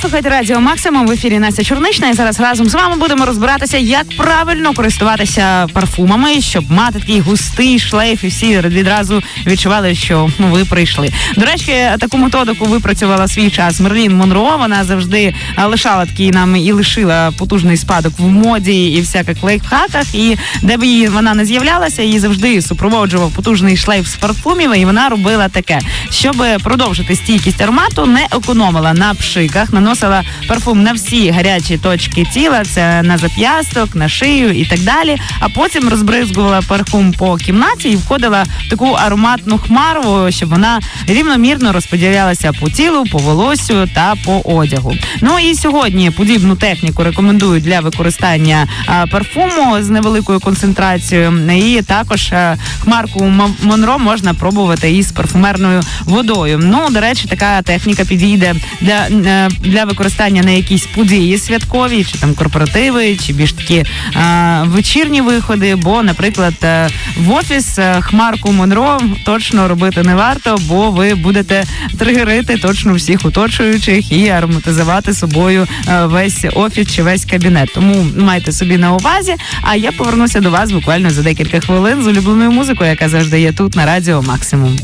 слухаєте радіо Максимум в ефірі Настя Чорнична. І зараз разом з вами будемо розбиратися, як правильно користуватися парфумами, щоб мати такий густий шлейф, і всі відразу відчували, що ну, ви прийшли. До речі, таку методику випрацювала свій час Мерлін Монро. Вона завжди лишала такий нам і лишила потужний спадок в моді і всяких лайфхаках. І де б її вона не з'являлася, її завжди супроводжував потужний шлейф з парфумів. І вона робила таке, щоб продовжити стійкість аромату, не економила на пшиках, наносила парфум на всі гарячі точки тіла, це на зап'ясток, на шию і так далі. А потім розбризгувала парфум по кімнаті і входила в таку ароматну хмару, щоб вона рівномірно розподілялася по тілу, по волосю та по одягу. Ну і сьогодні подібну техніку рекомендують для використання парфуму з невеликою концентрацією. І також хмарку Монро можна пробувати із парфумерною водою. Ну, до речі, така техніка підійде для, е, для використання на якісь події святкові, чи там корпоративи, чи більш такі а, вечірні виходи. Бо, наприклад, е, в офіс е, хмарку Монро точно робити не варто, бо ви будете тригерити точно всіх оточуючих і ароматизувати собою е, весь офіс чи весь кабінет. Тому майте собі на увазі. А я повернуся до вас буквально за декілька хвилин з улюбленою музикою, яка завжди є тут на радіо Максимум.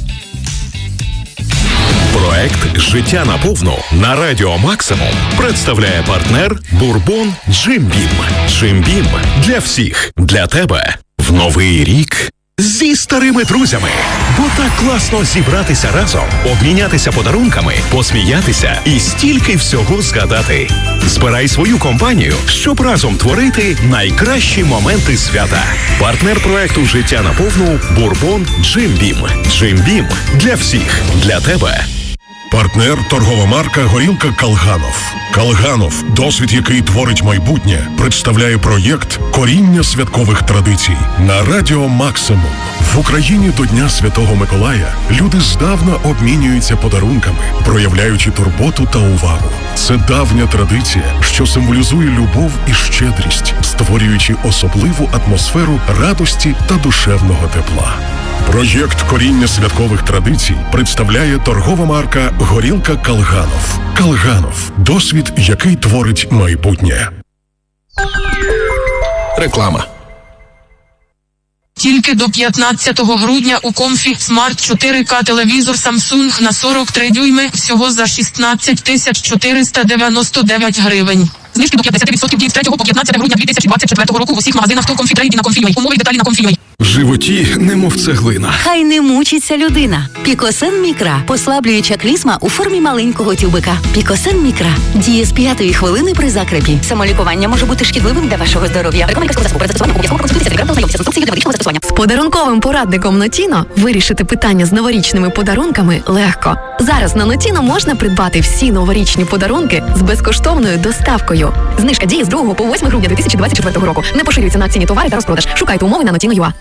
Проект Життя на повну на радіо Максимум представляє партнер Бурбон Джимбім. Джимбім для всіх, для тебе в новий рік. Зі старими друзями, бо так класно зібратися разом, обмінятися подарунками, посміятися і стільки всього згадати. Збирай свою компанію, щоб разом творити найкращі моменти свята. Партнер проекту Життя на повну Бурбон Джимбім. Джимбім для всіх, для тебе. Партнер торгова марка Горілка Калганов. Калганов, досвід, який творить майбутнє, представляє проєкт Коріння святкових традицій на радіо Максимум. В Україні до Дня Святого Миколая люди здавна обмінюються подарунками, проявляючи турботу та увагу. Це давня традиція, що символізує любов і щедрість, створюючи особливу атмосферу радості та душевного тепла. Проєкт Коріння святкових традицій представляє торгова марка Горілка Калганов. Калганов досвід, який творить майбутнє. Реклама. Тільки до 15 грудня у комфі Smart 4K телевізор Samsung на 43 дюйми всього за 16 тисяч 499 гривень. Знижки до 50% дії з 3 по 15 грудня 2024 року в усіх магазинах комфі трейд і на комфі Умови й деталі на комфі В животі немов цеглина. Хай не мучиться людина. Пікосен Мікра послаблююча клізма у формі маленького тюбика. Пікосен Мікра діє з п'ятої хвилини при закрепі. Самолікування може бути шкідливим для вашого здоров'я. Реклама з інструкцією для медичного застосування. З подарунковим порадником Нотіно вирішити питання з новорічними подарунками легко. Зараз на Нотіно можна придбати всі новорічні подарунки з безкоштовною доставкою. Знижка діє з 2 по 8 грудня 2024 року. Не поширюється на акційні товари та розпродаж. Шукайте умови на Notino.ua.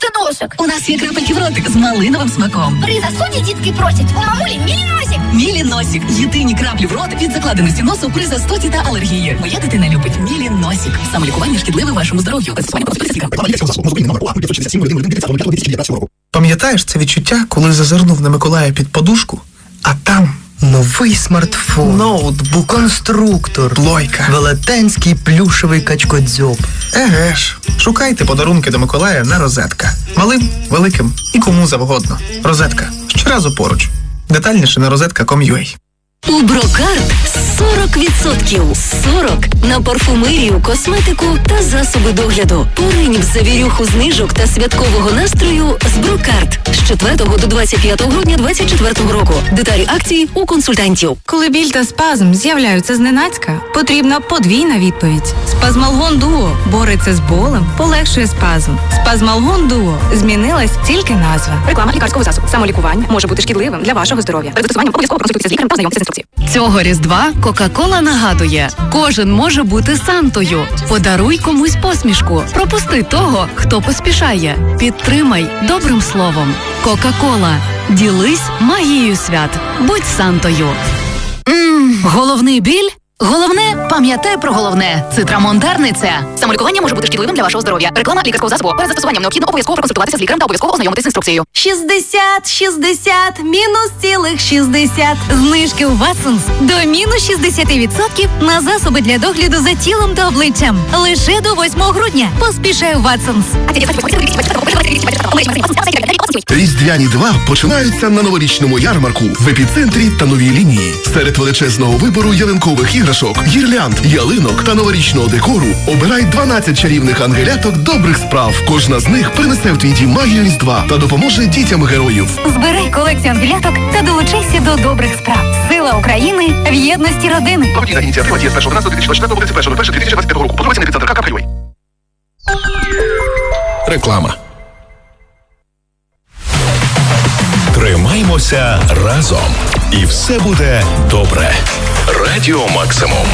Капати носик. У нас є крапельки в ротик з малиновим смаком. При застуді дітки просять. У мамулі мій носик. Мілі носік. Єдині краплі в рот від закладеності носу при застуді та алергії. Моя дитина любить Мілі носік. Самолікування шкідливе вашому здоров'ю. Пам'ятаєш це відчуття, коли зазирнув на Миколая під подушку, а там новий смартфон, ноутбук, конструктор, плойка, велетенський плюшевий качкодзьоб. Еге ж, шукайте подарунки до Миколая на розетка. Малим, великим і кому завгодно. Розетка. Щоразу поруч. Детальніше на розетка.com.ua У Брокарт 40%. 40 на парфумерію, косметику та засоби догляду. Поринь в завірюху знижок та святкового настрою з Брокарт з 4 до 25 грудня 2024 року. Деталі акції у консультантів. Коли біль та спазм з'являються зненацька, потрібна подвійна відповідь. Спазмалгон Дуо бореться з болем, полегшує спазм. Спазмалгон Дуо змінилась тільки назва. Реклама лікарського засобу. Самолікування може бути шкідливим для вашого здоров'я. Перед застосуванням обов'язково консультуйтеся з лікарем та ознайомтеся з інструкцією. Цього різдва Кока-Кола нагадує: кожен може бути Сантою. Подаруй комусь посмішку. Пропусти того, хто поспішає. Підтримай добрим словом. Кока-Кола. Ділись магією свят. Будь Сантою. Головний біль? Головне, пам'ятай про головне. Цитрамон Терниця. Самолікування може бути шкідливим для вашого здоров'я. Реклама лікарського засобу. Перед застосуванням необхідно обов'язково проконсультуватися з лікарем та обов'язково ознайомитися з інструкцією. 60, 60, мінус цілих 60. Знижки у Ватсонс до мінус 60% на засоби для догляду за тілом та обличчям. Лише до 8 грудня. Поспішай у Ватсонс. Різдвяні два починаються на новорічному ярмарку в епіцентрі та новій лінії. Серед величезного вибору ялинкових іграшок, гірлянд, ялинок та новорічного декору обирай 12 чарівних ангеляток добрих справ. Кожна з них принесе в твій дім магію Різдва та допоможе дітям героїв. Збирай колекцію ангеляток та долучайся до добрих справ. Сила України в єдності родини. Благодійна ініціатива діє з 1 2024 по 31 2025 року. Подробиці на епіцентр Капкайвей. Реклама. Тримаймося разом, і все буде добре. Радіо Максимум.